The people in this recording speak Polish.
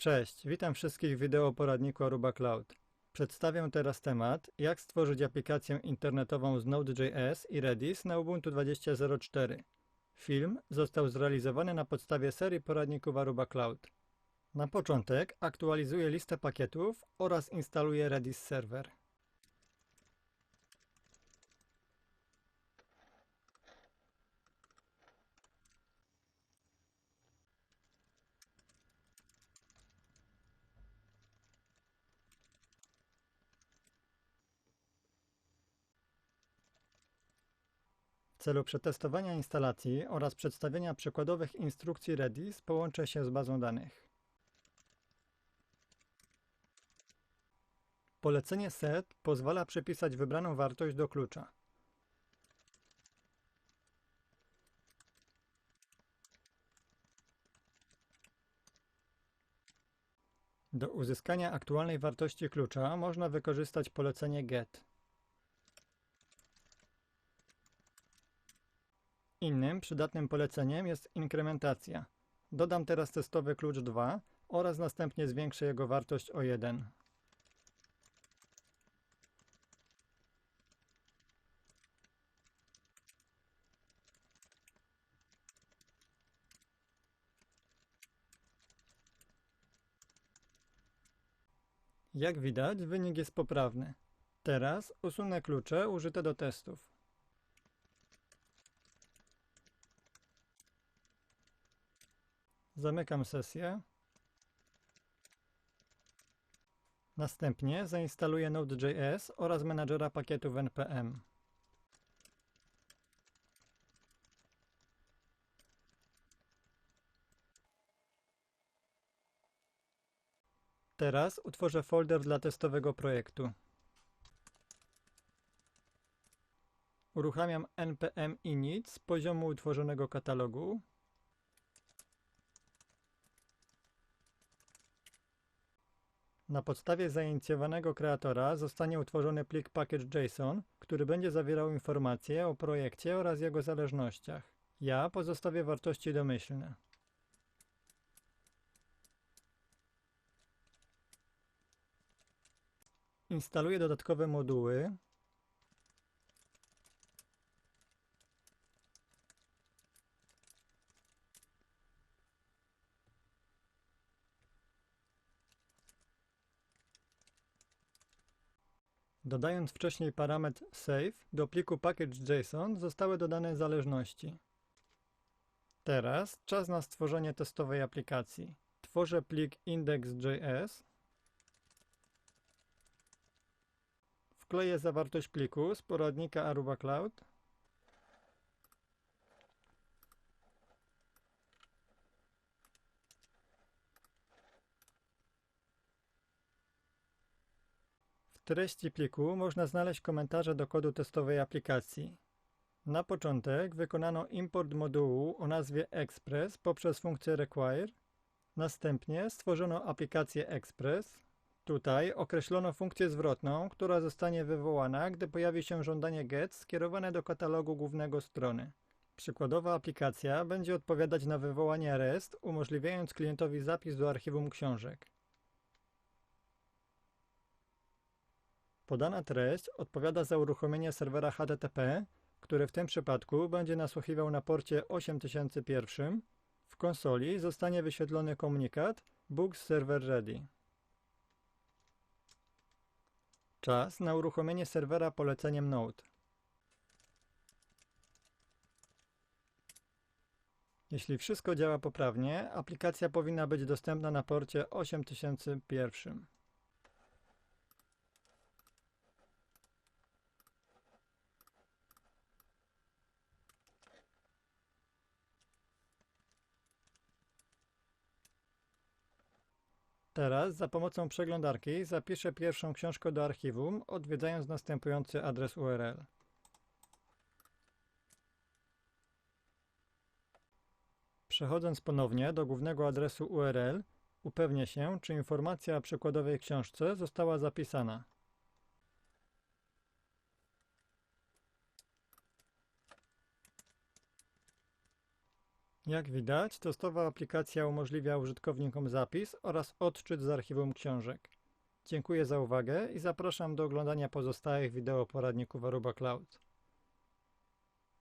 Cześć, witam wszystkich w wideo poradniku Aruba Cloud. Przedstawię teraz temat, jak stworzyć aplikację internetową z Node.js i Redis na Ubuntu 20.04. Film został zrealizowany na podstawie serii poradników Aruba Cloud. Na początek aktualizuję listę pakietów oraz instaluję Redis Server. W celu przetestowania instalacji oraz przedstawienia przykładowych instrukcji Redis połączę się z bazą danych. Polecenie set pozwala przypisać wybraną wartość do klucza. Do uzyskania aktualnej wartości klucza można wykorzystać polecenie get. Innym przydatnym poleceniem jest inkrementacja. Dodam teraz testowy klucz 2 oraz następnie zwiększę jego wartość o 1. Jak widać, wynik jest poprawny. Teraz usunę klucze użyte do testów. Zamykam sesję. Następnie zainstaluję Node.js oraz menadżera pakietów npm. Teraz utworzę folder dla testowego projektu. Uruchamiam npm init z poziomu utworzonego katalogu. Na podstawie zainicjowanego kreatora zostanie utworzony plik package.json, który będzie zawierał informacje o projekcie oraz jego zależnościach. Ja pozostawię wartości domyślne. Instaluję dodatkowe moduły. Dodając wcześniej parametr save do pliku package.json zostały dodane zależności. Teraz czas na stworzenie testowej aplikacji. Tworzę plik index.js Wkleję zawartość pliku z poradnika Aruba Cloud. Treści pliku można znaleźć komentarze do kodu testowej aplikacji. Na początek wykonano import modułu o nazwie Express poprzez funkcję require. Następnie stworzono aplikację Express, Tutaj określono funkcję zwrotną, która zostanie wywołana, gdy pojawi się żądanie GET skierowane do katalogu głównego strony. Przykładowa aplikacja będzie odpowiadać na wywołanie REST, umożliwiając klientowi zapis do archiwum książek. Podana treść odpowiada za uruchomienie serwera HTTP, który w tym przypadku będzie nasłuchiwał na porcie 8001. W konsoli zostanie wyświetlony komunikat Books Server Ready. Czas na uruchomienie serwera poleceniem Node. Jeśli wszystko działa poprawnie, aplikacja powinna być dostępna na porcie 8001. Teraz za pomocą przeglądarki zapiszę pierwszą książkę do archiwum, odwiedzając następujący adres URL. Przechodząc ponownie do głównego adresu URL, upewnię się, czy informacja o przykładowej książce została zapisana. Jak widać, testowa aplikacja umożliwia użytkownikom zapis oraz odczyt z archiwum książek. Dziękuję za uwagę i zapraszam do oglądania pozostałych wideo poradników Aruba Cloud.